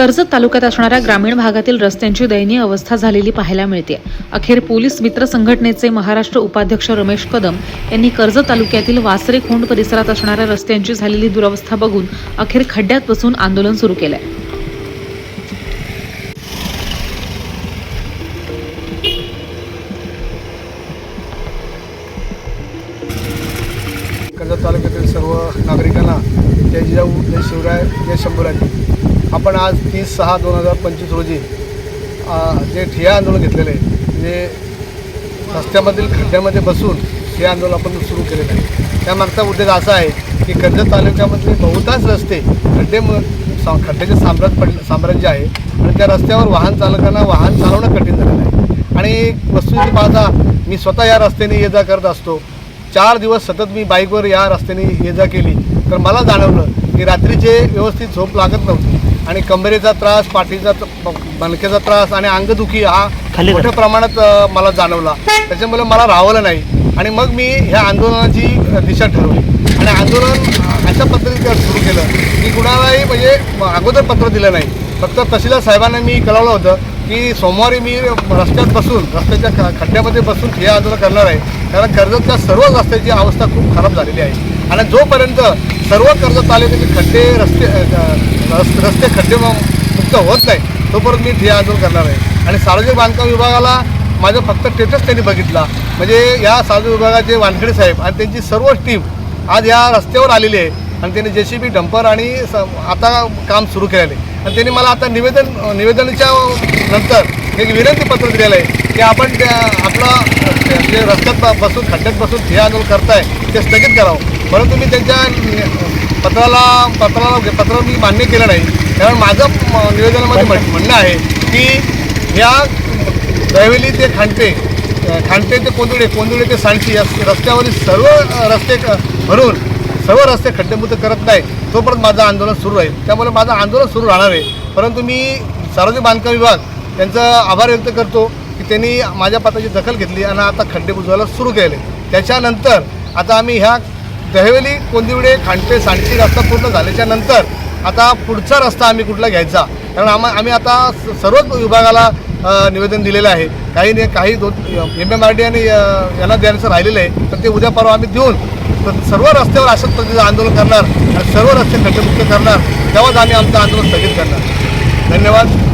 कर्जत तालुक्यात असणाऱ्या ग्रामीण भागातील रस्त्यांची दयनीय अवस्था झालेली पाहायला मिळते अखेर पोलीस मित्र संघटनेचे महाराष्ट्र उपाध्यक्ष रमेश कदम यांनी कर्जत तालुक्यातील वासरे खोंड परिसरात असणाऱ्या रस्त्यांची झालेली दुरावस्था बघून अखेर खड्ड्यात बसून आंदोलन सुरू केलंय. कर्जत तालुक्यातील सर्व नागरिकांना जय जिजाऊ जय शिवराय जय शंभूराजी. आपण आज तीस सहा दोन हजार पंचवीस रोजी जे ठिया आंदोलन घेतलेलं आहे म्हणजे रस्त्यामधील खड्ड्यामध्ये बसून हे आंदोलन आपण सुरू केलेलं आहे. त्यामागचा उद्देश असा आहे की कर्जत तालुक्यामधले बहुतांश रस्ते खड्डे सा खड्ड्याचे साम्राज्य पड साम्राज्य आहे आणि त्या रस्त्यावर वाहन चालकांना वाहन चालवणं कठीण झालेलं आहे. आणि वस्तुस्थिती पाहता मी स्वतः या रस्त्याने ये जा करत असतो. चार दिवस सतत मी बाईकवर या रस्त्याने ये जा केली. तर मला जाणवलं की रात्रीचे व्यवस्थित झोप लागत नव्हती. आणि कंबरेचा त्रास पाठीचा मणक्याचा त्रास आणि अंगदुखी हा मोठ्या प्रमाणात मला जाणवला. त्याच्यामुळे मला राहवलं नाही. आणि मग मी ह्या आंदोलनाची दिशा ठरवली. आणि आंदोलन अशा पद्धतीने सुरू केलं. की कुणालाही म्हणजे अगोदर पत्र दिलं नाही. फक्त तहसीलदार साहेबांना मी कळवलं होतं. की सोमवारी मी रस्त्यात बसून रस्त्याच्या ख- खड्ड्यामध्ये बसून हे आंदोलन करणार आहे. कारण कर्जतच्या सर्व रस्त्याची अवस्था खूप खराब झालेली आहे. आणि जोपर्यंत सर्व कर्जत तालुक्याचे खड्डे रस्ते रस्ते खड्डे मुक्त होत नाही तोपर्यंत मी ठिय्या आंदोलन करणार आहे. आणि सार्वजनिक बांधकाम विभागाला माझं फक्त स्टेटस त्यांनी बघितला. म्हणजे या सार्वजनिक विभागाचे वानखेडे साहेब आणि त्यांची सर्व टीम आज या रस्त्यावर आलेली आहे. आणि त्यांनी जे सी बी डंपर आणि स आता काम सुरू केलेलं आहे. आणि त्यांनी मला आता निवेदन निवेदनाच्या नंतर एक विनंती पत्र दिलेलं आहे की आपण त्या आपलं जे रस्त्यात बसून खड्ड्यात बसून हे आंदोलन करताय ते स्थगित करावं. परंतु मी त्यांच्या पत्राला पत्राला पत्र मी मान्य केलं नाही. कारण माझं निवेदनामध्ये म्हण- म्हणणं आहे की ह्या दहिवली ते खांडते खांडते ते कोंदुळे कोंदुळे ते सांडशी या रस्त्यावरील सर्व रस्ते क- भरून सर्व रस्ते खड्डेमुक्त करत नाही तोपर्यंत माझं आंदोलन सुरू राहील त्यामुळे माझं आंदोलन सुरू राहणार आहे. परंतु मी सार्वजनिक बांधकाम विभाग त्यांचा आभार व्यक्त करतो की त्यांनी माझ्या पत्राची दखल घेतली आणि आता खड्डे बुजवायला सुरू केले. त्याच्यानंतर आता आम्ही ह्या दहिवली कोंदिवडे खांडपे सांडची रस्ता पूर्ण झाल्याच्यानंतर आता पुढचा रस्ता आम्ही कुठला घ्यायचा? कारण आम्हा आम्ही आता सर्वच विभागाला निवेदन दिलेलं आहे. काही नाही काही दोन एम एम आर डी आणि यांना द्यायचं राहिलेलं आहे. ते उद्या परवा आम्ही देऊन तर सर्व रस्त्यावर अशाच पद्धतीचं आंदोलन करणार आणि सर्व रस्ते खड्डेमुक्त करणार. तेव्हाच आम्ही आमचं आंदोलन स्थगित करणार. धन्यवाद.